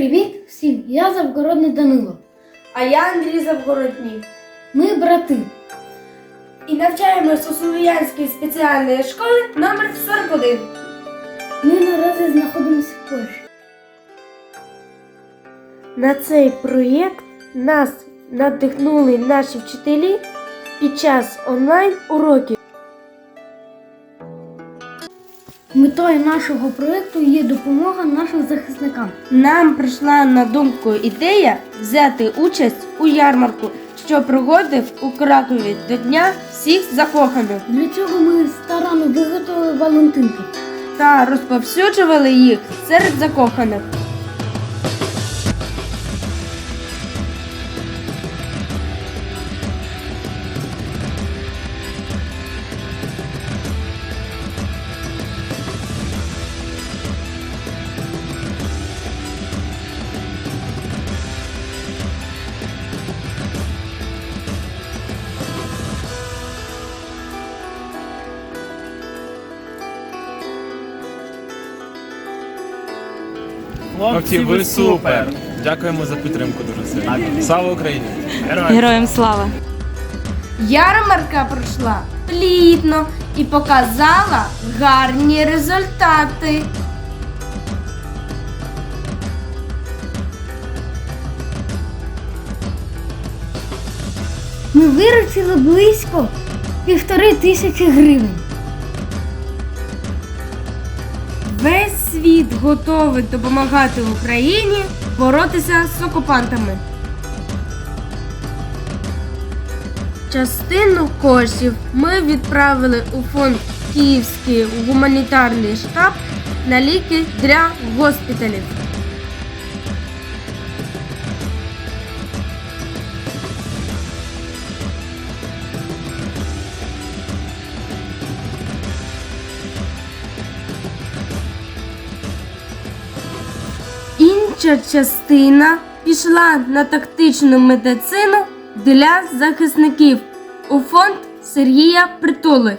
Привіт всім! Я Завгородний Данило. А я Андрій Завгородній. Ми брати. І навчаємось у Слов'янській спеціальної школи номер 41. Ми наразі знаходимося в Польщі. На цей проєкт нас надихнули наші вчителі під час онлайн уроків. Метою нашого проєкту є допомога нашим захисникам. Нам прийшла на думку ідея взяти участь у ярмарку, що проводив у Кракові до Дня всіх закоханих Для цього ми старано виготовили валентинки. та розповсюджували їх серед закоханих. Хлопці, ви супер! Дякуємо за підтримку дуже сильно. Слава Україні! Героям! Героям слава! Ярмарка пройшла плідно і показала гарні результати. Ми виручили близько півтори тисячі гривень. Весь світ готовий допомагати Україні боротися з окупантами. Частину коштів ми відправили у фонд Київський гуманітарний штаб на ліки для госпіталів. Інша частина пішла на тактичну медицину для захисників у фонд Сергія Притули.